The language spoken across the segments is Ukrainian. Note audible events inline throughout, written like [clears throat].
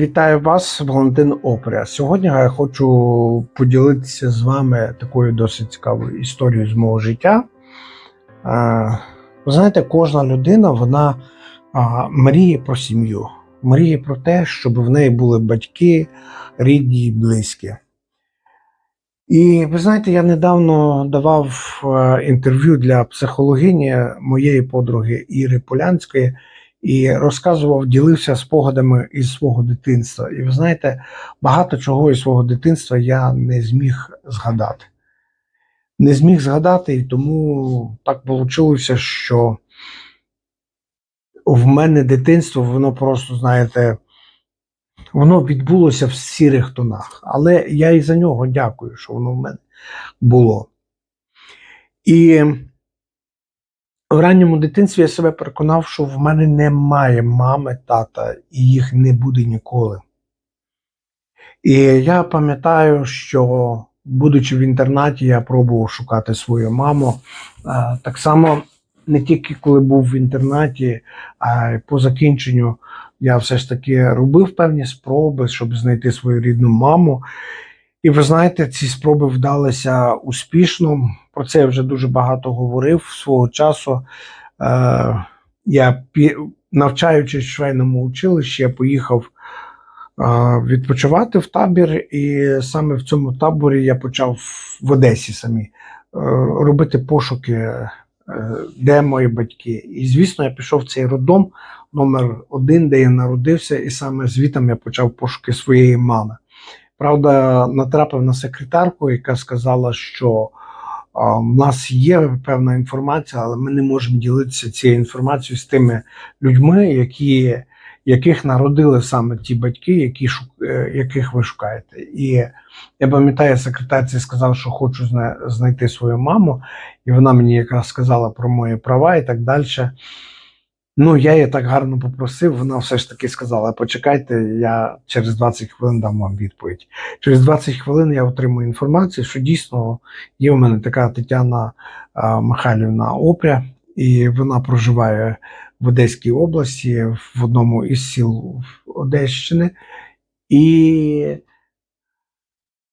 вітаю вас, Валентин Опря. Сьогодні я хочу поділитися з вами такою досить цікавою історією з мого життя. Ви знаєте, кожна людина вона мріє про сім'ю, мріє про те, щоб в неї були батьки, рідні і близькі. І ви знаєте, я недавно давав інтерв'ю для психологині моєї подруги Іри Полянської і розказував, ділився спогадами із свого дитинства. І ви знаєте, багато чого із свого дитинства я не зміг згадати. Не зміг згадати, і тому так вийшло, що в мене дитинство, воно просто, знаєте, воно відбулося в сірих тонах. Але я і за нього дякую, що воно в мене було. І в ранньому дитинстві я себе переконав, що в мене немає мами, тата, і їх не буде ніколи. І я пам'ятаю, що, будучи в інтернаті, я пробував шукати свою маму. Так само не тільки коли був в інтернаті, а й по закінченню я все ж таки робив певні спроби, щоб знайти свою рідну маму. І ви знаєте, ці спроби вдалися успішно. Про це я вже дуже багато говорив свого часу. Е, я навчаючись в швейному училищі, я поїхав е, відпочивати в табір, і саме в цьому таборі я почав в Одесі самі е, робити пошуки, е, де мої батьки. І звісно, я пішов в цей роддом номер один, де я народився, і саме звітом я почав пошуки своєї мами. Правда, натрапив на секретарку, яка сказала, що в нас є певна інформація, але ми не можемо ділитися цією інформацією з тими людьми, які, яких народили саме ті батьки, які е, яких ви шукаєте. І я пам'ятаю, секретарці сказав, що хочу знайти свою маму, і вона мені якраз сказала про мої права і так далі. Ну, я її так гарно попросив, вона все ж таки сказала: почекайте, я через 20 хвилин дам вам відповідь. Через 20 хвилин я отримую інформацію, що дійсно є у мене така Тетяна Михайлівна Опря, і вона проживає в Одеській області, в одному із сіл Одещини. І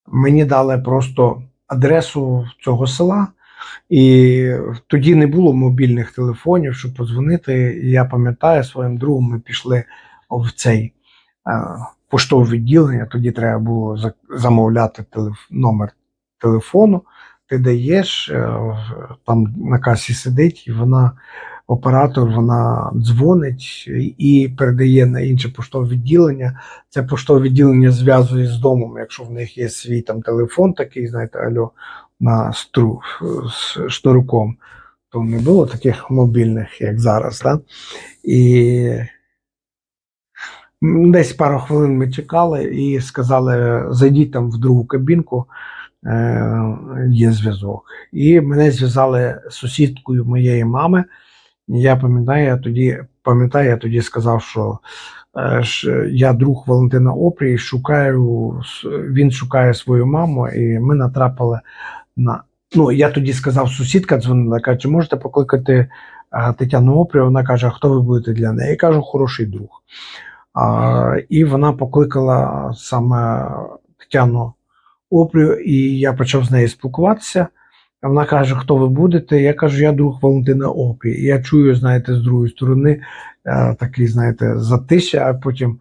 мені дали просто адресу цього села. І тоді не було мобільних телефонів, щоб подзвонити. Я пам'ятаю, своїм другом ми пішли в цей е, поштове відділення. Тоді треба було замовляти телеф... номер телефону. Ти даєш, е, там на касі сидить, і вона, оператор, вона дзвонить і передає на інше поштове відділення. Це поштове відділення зв'язує з домом, якщо в них є свій там телефон, такий, знаєте, альо, на стру з шнурком, то не було таких мобільних, як зараз. Да? І десь пару хвилин ми чекали і сказали: зайдіть там в другу кабінку, е, є зв'язок. І мене зв'язали з сусідкою моєї мами. Я пам'ятаю, я тоді пам'ятаю, я тоді сказав, що е, я друг Валентина Опрі, шукаю, він шукає свою маму, і ми натрапили на. Ну, я тоді сказав, сусідка дзвонила, каже, чи можете покликати а, Тетяну Опрі? Вона каже, а хто ви будете для неї? Я кажу, хороший друг. А, і вона покликала саме Тетяну Опрю, і я почав з нею спілкуватися. А Вона каже, хто ви будете? Я кажу, я друг Валентина Опрі. І я чую, знаєте, з другої сторони е, такий, знаєте, затища, а потім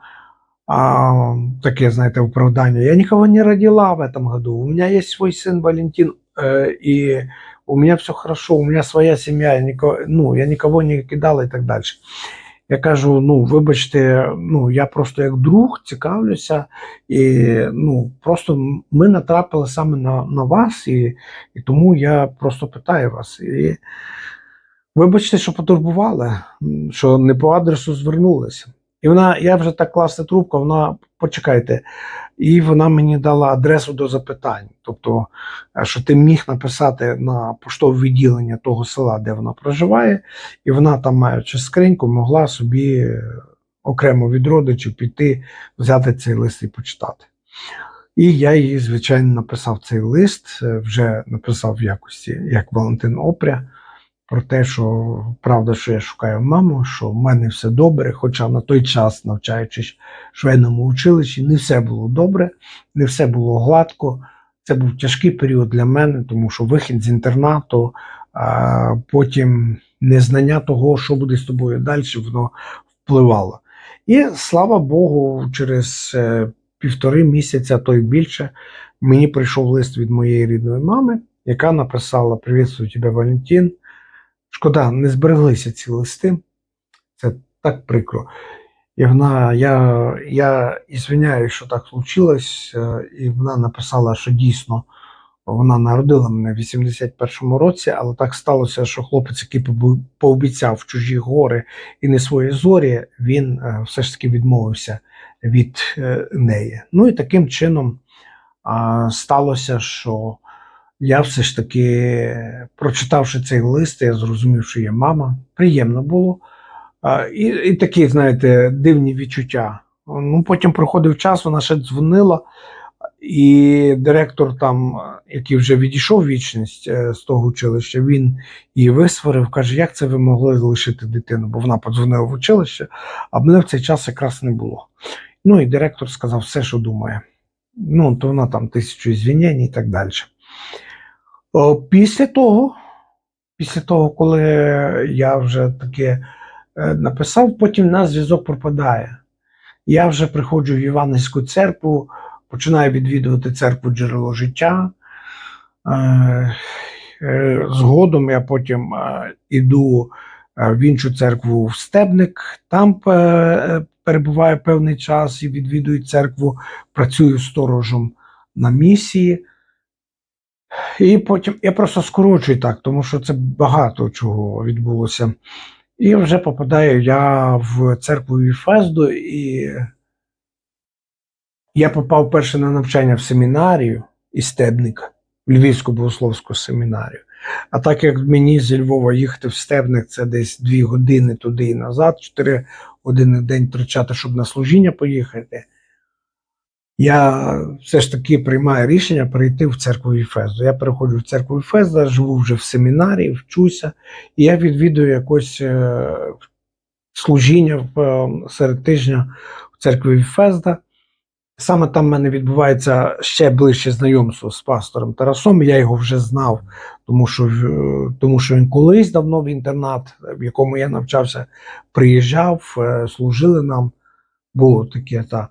а, таке, знаєте, оправдання. Я никого не родила в этом году. У меня есть свой сын Валентин, э, и у меня все хорошо, у меня своя семья, я никого, ну, я никого не кидала і так далі. Я кажу: ну, вибачте, ну я просто як друг цікавлюся, і ну просто ми натрапили саме на, на вас, і, і тому я просто питаю вас. І вибачте, що потурбували, що не по адресу звернулися. І вона, я вже так класна трубка, вона почекайте. І вона мені дала адресу до запитань. Тобто, е, що ти міг написати на поштове відділення того села, де вона проживає, і вона там, маючи скриньку, могла собі е, окремо від родичів піти, взяти цей лист і почитати. І я їй, звичайно, написав цей лист, е, вже написав в якості як Валентин Опря. Про те, що правда, що я шукаю маму, що в мене все добре. Хоча на той час, навчаючись в швейному училищі, не все було добре, не все було гладко. Це був тяжкий період для мене, тому що вихід з інтернату, а потім незнання того, що буде з тобою далі, воно впливало. І слава Богу, через е, півтори місяця, то й більше, мені прийшов лист від моєї рідної мами, яка написала: Привітствую тебе, Валентин. Шкода, не збереглися ці листи. Це так прикро. І вона, я, я ізвиняюсь, що так случилось, е, і вона написала, що дійсно вона народила мене в 81-му році, але так сталося, що хлопець, який пообіцяв чужі гори і не свої зорі, він е, все ж таки відмовився від е, неї. Ну і таким чином сталося, що я все ж таки, прочитавши цей лист, я зрозумів, що є мама. Приємно було. І, і такі, знаєте, дивні відчуття. Ну, потім проходив час, вона ще дзвонила, і директор, там, який вже відійшов вічність е, з того училища, він її висварив, каже, як це ви могли залишити дитину? Бо вона подзвонила в училище, а мене в цей час якраз не було. Ну і директор сказав все, що думає. Ну, то вона там тисячу звінень і так далі. Після того, після того, коли я вже таке е, написав, потім на зв'язок пропадає. Я вже приходжу в Іванівську церкву, починаю відвідувати церкву джерело життя. Е, е, Згодом я потім іду в іншу церкву в Стебник, там перебуваю певний час і відвідую церкву, працюю сторожем на місії. І потім я просто скорочую так, тому що це багато чого відбулося. І вже попадаю я в церкву Віфезду, і я попав перше на навчання в семінарію із Стебника, в Львівську богословську семінарію. А так як мені зі Львова їхати в Стебник, це десь дві години туди і назад, чотири години в день втрачати, щоб на служіння поїхати. Я все ж таки приймаю рішення перейти в церкву Віфезду. Я переходжу в церкву Віфезда, живу вже в семінарії, вчуся, і я відвідую якось е, служіння е, серед тижня в церкві Віфезда. Саме там в мене відбувається ще ближче знайомство з пастором Тарасом. Я його вже знав, тому що, е, тому що він колись давно в інтернат, в якому я навчався, приїжджав, служили нам. Було таке. Та.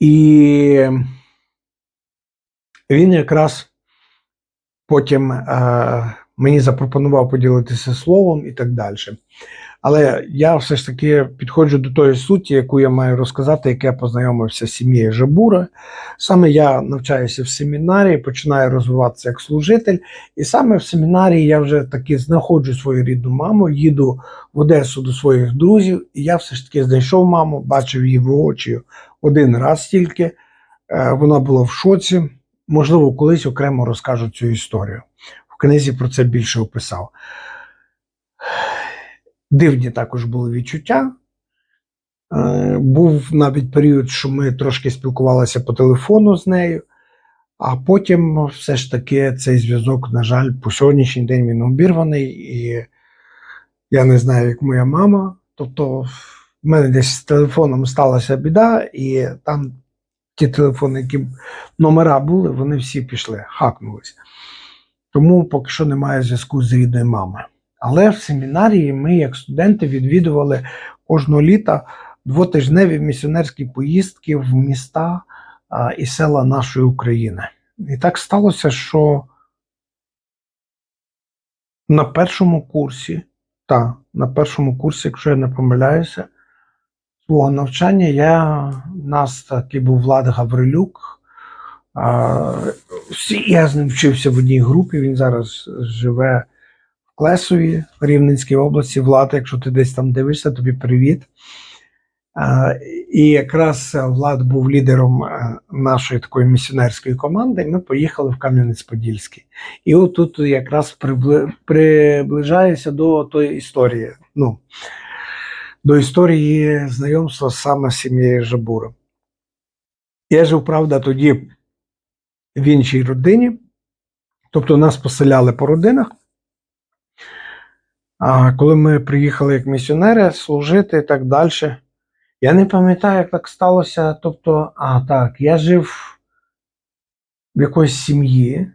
І він якраз потім е, мені запропонував поділитися словом і так далі. Але я все ж таки підходжу до тої суті, яку я маю розказати, як я познайомився з сім'єю Жабура. Саме я навчаюся в семінарії, починаю розвиватися як служитель, і саме в семінарії я вже таки знаходжу свою рідну маму, їду в Одесу до своїх друзів, і я все ж таки знайшов маму, бачив її воочію один раз тільки. Е, Вона була в шоці. Можливо, колись окремо розкажу цю історію. В книзі про це більше описав. Дивні також були відчуття. Е, Був навіть період, що ми трошки спілкувалися по телефону з нею, а потім все ж таки цей зв'язок, на жаль, по сьогоднішній день він обірваний, і я не знаю, як моя мама. Тобто, в мене десь з телефоном сталася біда, і там ті телефони, які номера були, вони всі пішли, хакнулися. Тому поки що немає зв'язку з рідною мамою. Але в семінарії ми, як студенти, відвідували кожного літа двотижневі місіонерські поїздки в міста і села нашої України. І так сталося, що на першому курсі, та, на першому курсі, якщо я не помиляюся, свого навчання я нас такий був Влад Гаврилюк. Я з ним вчився в одній групі. Він зараз живе в Клесові, в Рівненській області. Влад, якщо ти десь там дивишся, тобі привіт. І якраз Влад був лідером е, нашої такої місіонерської команди. і Ми поїхали в Кам'янець-Подільський. І отут якраз прибли- приближаюся до тої історії. Ну, до історії знайомства саме з сім'єю Жабура. Я жив, правда, тоді в іншій родині, тобто нас поселяли по родинах. А коли ми приїхали як місіонери служити і так далі, я не пам'ятаю, як так сталося. Тобто, а так, я жив в якоїсь сім'ї,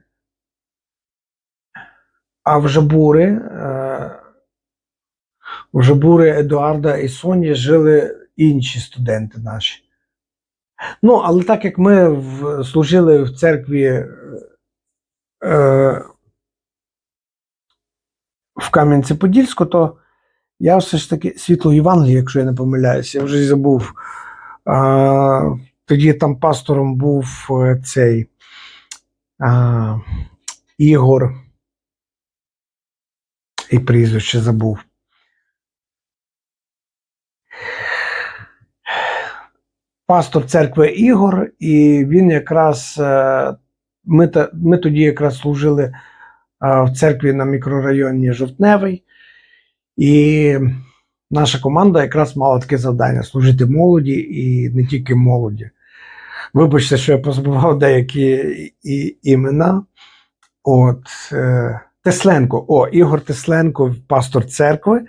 а в Жабури, е, в Жабури Едуарда і Соні жили інші студенти наші. Ну, але так як ми в, служили в церкві е, в Кам'янці-Подільську, то я все ж таки світло Євангелія, якщо я не помиляюся, я вже забув. А, тоді там пастором був е, цей а, Ігор. І прізвище забув. Пастор церкви Ігор, і він якраз е, ми, ми тоді якраз служили в церкві на мікрорайоні Жовтневий, і наша команда якраз мала таке завдання служити молоді і не тільки молоді. Вибачте, що я позабував деякі і, імена. От, е, Тесленко, о, Ігор Тесленко, пастор церкви.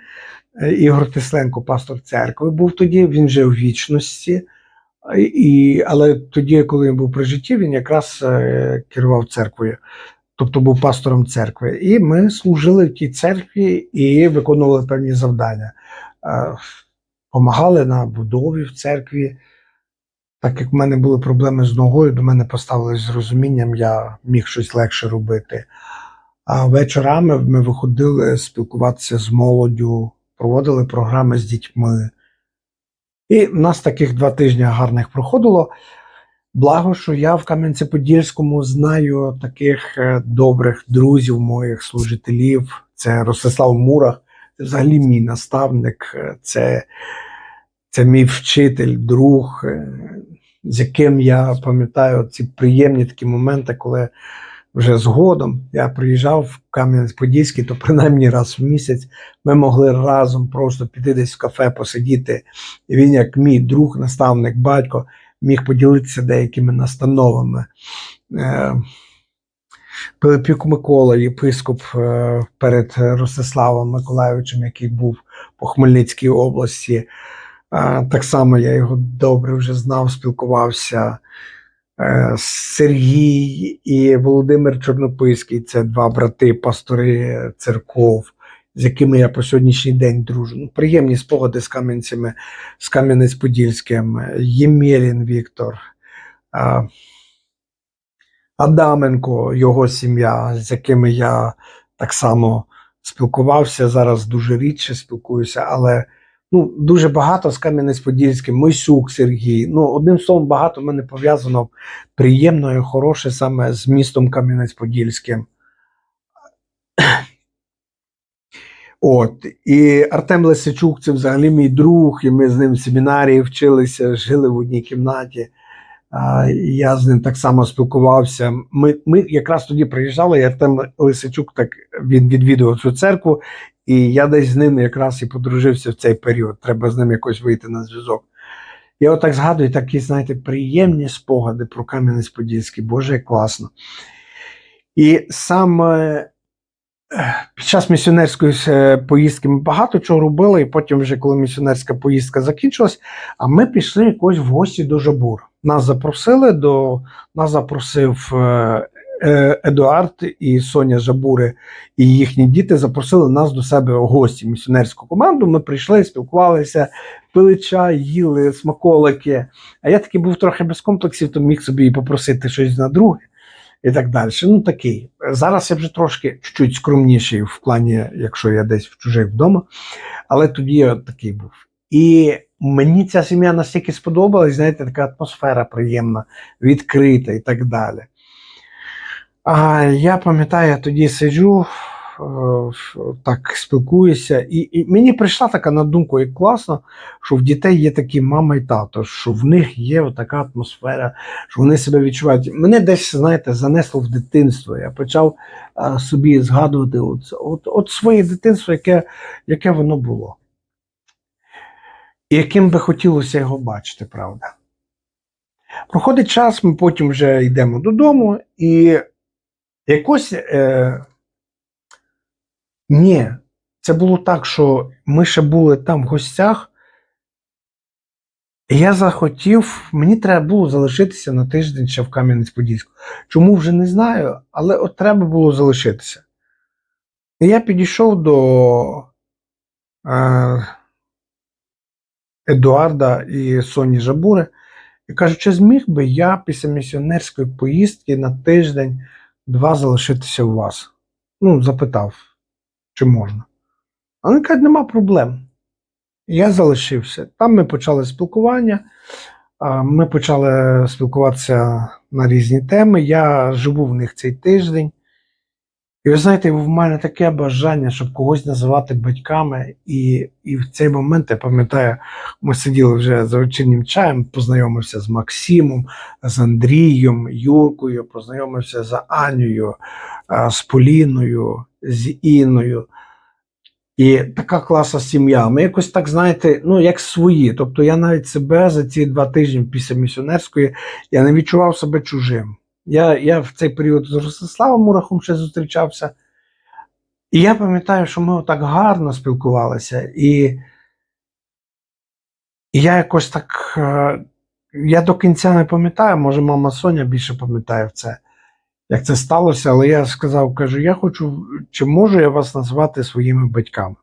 Е, Ігор Тесленко, пастор церкви, був тоді, він жив в вічності. І, але тоді, коли він був при житті, він якраз е, керував церквою, тобто був пастором церкви. І ми служили в тій церкві і виконували певні завдання. Помагали на будові в церкві. Так як в мене були проблеми з ногою, до мене поставили з розумінням, я міг щось легше робити. А вечорами ми виходили спілкуватися з молоддю, проводили програми з дітьми. І в нас таких два тижні гарних проходило. Благо, що я в Кам'янці-Подільському знаю таких е, добрих друзів, моїх служителів. Це Ростислав Мурах, це взагалі мій наставник, е, це, це мій вчитель, друг, е, з яким я пам'ятаю ці приємні такі моменти, коли вже згодом я приїжджав в Кам'янець-Подільський, то принаймні раз в місяць ми могли разом просто піти десь в кафе, посидіти. І він, як мій друг, наставник, батько, міг поділитися деякими настановами. Е, Пилипюк Микола, єпископ е, перед Ростиславом Миколайовичем, який був по Хмельницькій області. Е, Так само я його добре вже знав, спілкувався. Е, Сергій і Володимир Чорнописький це два брати, пастори церков, з якими я по сьогоднішній день дружу. Ну, приємні спогади з Кам'янцями, з Кам'янець-Подільським, Ємєлін Віктор, Адаменко, його сім'я, з якими я так само спілкувався. Зараз дуже рідше спілкуюся, але ну, дуже багато з Кам'янець-Подільським, Мойсюк Сергій. Ну, одним словом, багато в мене пов'язано приємно і хороше саме з містом Кам'янець-Подільським. [clears throat] От, і Артем Лисичук це взагалі мій друг, і ми з ним в семінарії вчилися, жили в одній кімнаті. А, я з ним так само спілкувався. Ми, ми якраз тоді приїжджали, і Артем Лисичук так він відвідував цю церкву, і я десь з ним якраз і подружився в цей період. Треба з ним якось вийти на зв'язок. Я отак згадую такі, знаєте, приємні спогади про Кам'янець-Подільський. Боже, як класно. І саме під час місіонерської е, поїздки ми багато чого робили, і потім, вже коли місіонерська поїздка закінчилась, а ми пішли якось в гості до Жабур. Нас запросили до нас запросив е, Едуард і Соня Жабури і їхні діти запросили нас до себе в гості, місіонерську команду. Ми прийшли, спілкувалися, пили чай, їли смаколики. А я таки був трохи без комплексів, то міг собі попросити щось на друге і так далі. Ну такий. Зараз я вже трошки чуть скромніший в плані, якщо я десь в чужих вдома, але тоді я такий був. І мені ця сім'я настільки сподобалась, знаєте, така атмосфера приємна, відкрита і так далі. А я пам'ятаю, я тоді сиджу, е, так спілкуюся, і, і мені прийшла така на думку, як класно, що в дітей є такі мама і тато, що в них є така атмосфера, що вони себе відчувають. Мене десь, знаєте, занесло в дитинство. Я почав а, собі згадувати от, от, от своє дитинство, яке, яке воно було. І яким би хотілося його бачити, правда. Проходить час, ми потім вже йдемо додому, і якось. Е, ні, це було так, що ми ще були там в гостях. І я захотів, мені треба було залишитися на тиждень ще в Кам'янець-Подільську. Чому вже не знаю, але от треба було залишитися. І я підійшов до е, Едуарда і Соні Жабури і кажу, чи зміг би я після місіонерської поїздки на тиждень два залишитися у вас? Ну, запитав, чи можна. А вони кажуть, нема проблем. Я залишився. Там ми почали спілкування. Ми почали спілкуватися на різні теми. Я живу в них цей тиждень. І ви знаєте, в мене таке бажання, щоб когось називати батьками. І, і в цей момент я пам'ятаю, ми сиділи вже за вечірнім чаєм, познайомився з Максимом, з Андрієм, Юркою, познайомився з Анею, з Поліною, з Інною. І така класна сім'я. Ми якось так, знаєте, ну як свої. Тобто я навіть себе за ці два тижні після місіонерської я не відчував себе чужим. Я, я в цей період з Ростиславом Мурахом ще зустрічався. І я пам'ятаю, що ми так гарно спілкувалися. І, і я якось так. е, Я до кінця не пам'ятаю, може, мама Соня більше пам'ятає це, як це сталося, але я сказав, кажу, я хочу, чи можу я вас назвати своїми батьками?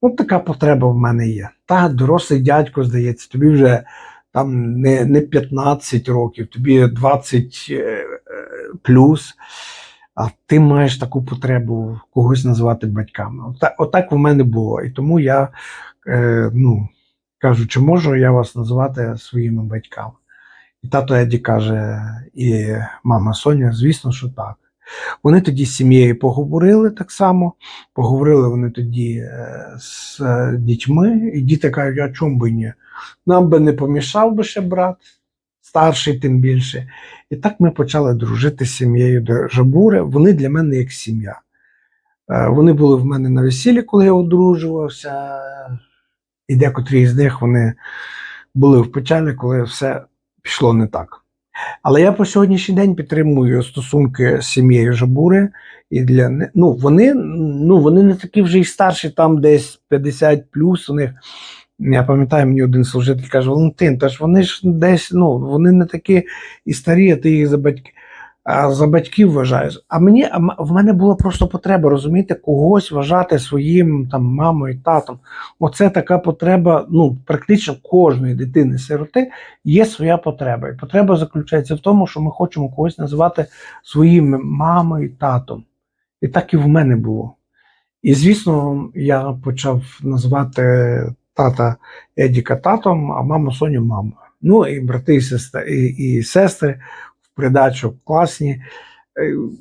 От така потреба в мене є. Та дорослий дядько, здається, тобі вже там не, не 15 років, тобі 20 е, е, плюс, а ти маєш таку потребу когось назвати батьками. Отак, отак в мене було. І тому я е, ну, кажу, чи можу я вас назвати своїми батьками? І тато Еді каже, і мама Соня, звісно, що так. Вони тоді з сім'єю поговорили так само. Поговорили вони тоді е, з е, дітьми, і діти кажуть, а чому би ні? Нам би не помішав би ще брат, старший тим більше. І так ми почали дружити з сім'єю до Жабури. Вони для мене як сім'я. Е, Вони були в мене на весіллі, коли я одружувався, і декотрі з них вони були в печалі, коли все пішло не так. Але я по сьогоднішній день підтримую стосунки з сім'єю Жабури. І для ну, вони, ну, вони не такі вже й старші, там десь 50 плюс у них. Я пам'ятаю, мені один служитель каже: Валентин, та ж вони ж десь, ну, вони не такі і старі, а ти їх за батьки. За батьків вважаєш. А мені а в мене була просто потреба розуміти, когось вважати своїм там мамою, татом. Оце така потреба. Ну, практично кожної дитини-сироти є своя потреба. І потреба заключається в тому, що ми хочемо когось називати своїм мамою, татом. І так і в мене було. І звісно, я почав називати тата Едіка татом, а маму Соню мамою. Ну і брати і сестри, і, і сестри придачу класні. Е,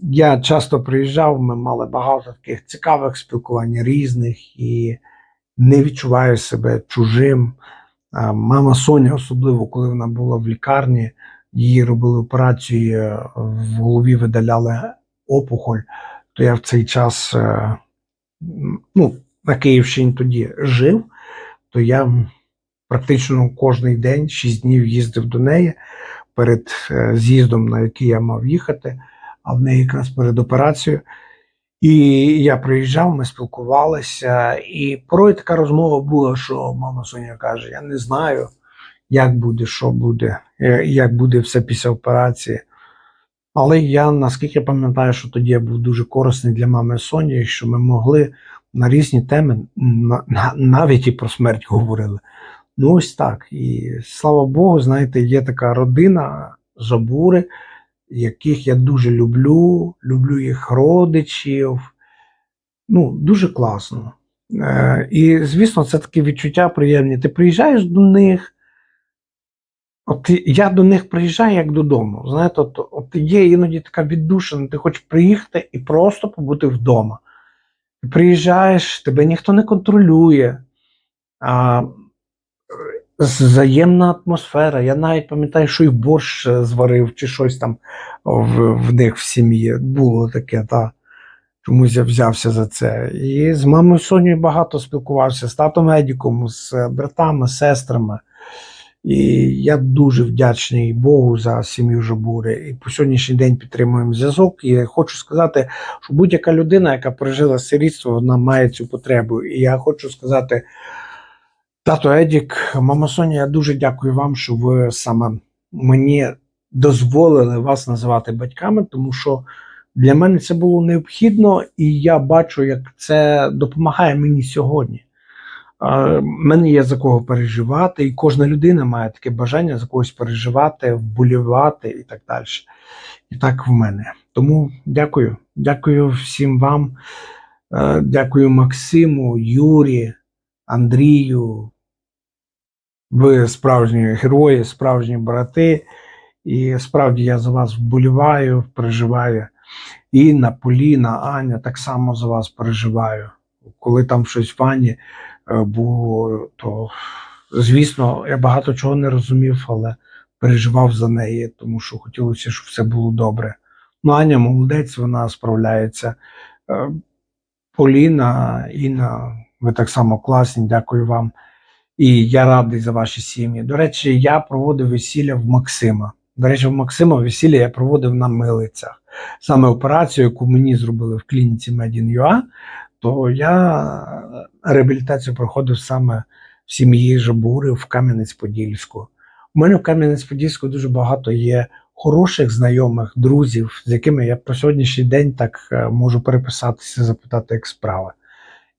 Я часто приїжджав, ми мали багато таких цікавих спілкувань різних і не відчуваю себе чужим. Мама Соня, особливо коли вона була в лікарні, її робили операцію, е, в голові видаляли опухоль, то я в цей час е, ну, на Київщині тоді жив, то я практично кожен день, 6 днів їздив до неї перед е, з'їздом, на який я мав їхати, а в неї якраз перед операцією. І я приїжджав, ми спілкувалися, і порой така розмова була, що мама Соня каже: Я не знаю, як буде, що буде, е, як буде все після операції. Але я наскільки пам'ятаю, що тоді я був дуже корисний для мами Соні, що ми могли на різні теми, на, на- навіть і про смерть говорили. Ну, ось так. І слава Богу, знаєте, є така родина Жабури, яких я дуже люблю, люблю їх родичів. Ну, дуже класно. Е, і, звісно, це такі відчуття приємні. Ти приїжджаєш до них. От я до них приїжджаю як додому. Знаєте, от, от є іноді така віддушина, ти хочеш приїхати і просто побути вдома. Ти приїжджаєш, тебе ніхто не контролює. А, взаємна атмосфера. Я навіть пам'ятаю, що і борщ е, зварив, чи щось там в, в них в сім'ї. Було таке, та. Чомусь я взявся за це. І з мамою Сонею багато спілкувався, з татом Едіком, з братами, з сестрами. І я дуже вдячний Богу за сім'ю Жабури. І по сьогоднішній день підтримуємо зв'язок. І хочу сказати, що будь-яка людина, яка пережила сирітство, вона має цю потребу. І я хочу сказати, тато Едік, мама Соня, я дуже дякую вам, що ви саме мені дозволили вас називати батьками, тому що для мене це було необхідно, і я бачу, як це допомагає мені сьогодні. В мене є за кого переживати, і кожна людина має таке бажання за когось переживати, вболівати і так далі. І так в мене. Тому дякую. Дякую всім вам. Е, Дякую Максиму, Юрі, Андрію. Ви справжні герої, справжні брати. І справді я за вас вболіваю, переживаю. Інна, Поліна, Аня так само за вас переживаю. Коли там щось в Ані е, було, то звісно, я багато чого не розумів, але переживав за неї, тому що хотілося, щоб все було добре. Ну, Аня молодець, вона справляється. Е, Поліна, Інна, ви так само класні, дякую вам. І я радий за ваші сім'ї. До речі, я проводив весілля в Максима. До речі, в Максима весілля я проводив на милицях. Саме операцію, яку мені зробили в клініці Medin.ua, то я реабілітацію проходив саме в сім'ї Жабури в Кам'янець-Подільську. У мене в Кам'янець-Подільську дуже багато є хороших знайомих, друзів, з якими я по сьогоднішній день так е, можу переписатися, запитати, як справи.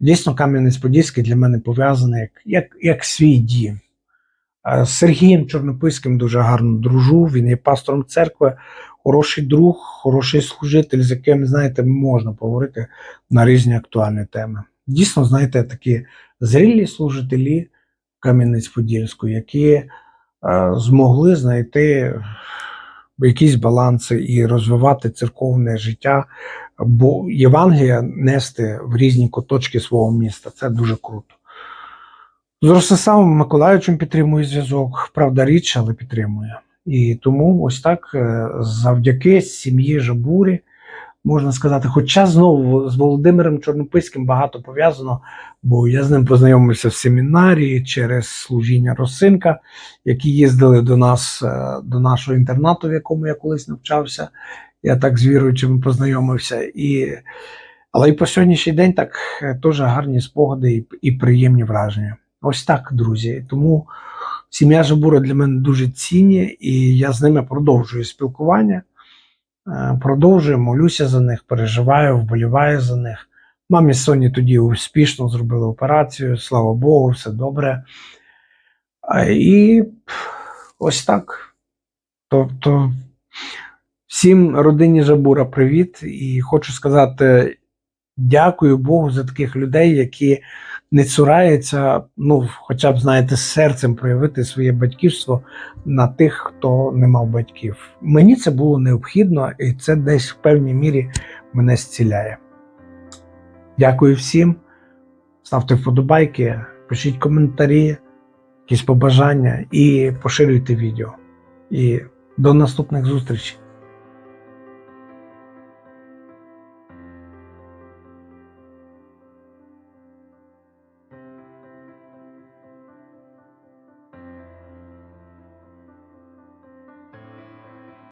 Дійсно, Кам'янець-Подільський для мене пов'язаний як, як, як свій дім. З Сергієм Чорнопиським дуже гарно дружу. Він є пастором церкви, хороший друг, хороший служитель, з яким, знаєте, можна поговорити на різні актуальні теми. Дійсно, знаєте, такі зрілі служителі Кам'янець-Подільську, які е, змогли знайти якісь баланси і розвивати церковне життя, бо Євангелія нести в різні куточки свого міста. Це дуже круто. З Ростиславом Миколаївичем підтримує зв'язок, правда, річ, але підтримує. І тому ось так е, завдяки сім'ї Жабурі, можна сказати, хоча знову з Володимиром Чорнопиським багато пов'язано, бо я з ним познайомився в семінарії через служіння Росинка, які їздили до нас, е, до нашого інтернату, в якому я колись навчався. Я так з віруючими познайомився. І... Але і по сьогоднішній день так е, теж гарні спогади і, і приємні враження. Ось так, друзі. Тому сім'я Жабура для мене дуже цінні, і я з ними продовжую спілкування. Е, Продовжую, молюся за них, переживаю, вболіваю за них. Мамі Соні тоді успішно зробили операцію, слава Богу, все добре. І ось так. Тобто, всім родині Жабура привіт. І хочу сказати дякую Богу за таких людей, які не цураються, ну, хоча б, знаєте, з серцем проявити своє батьківство на тих, хто не мав батьків. Мені це було необхідно, і це десь в певній мірі мене зціляє. Дякую всім. Ставте вподобайки, пишіть коментарі, якісь побажання і поширюйте відео. І до наступних зустрічей.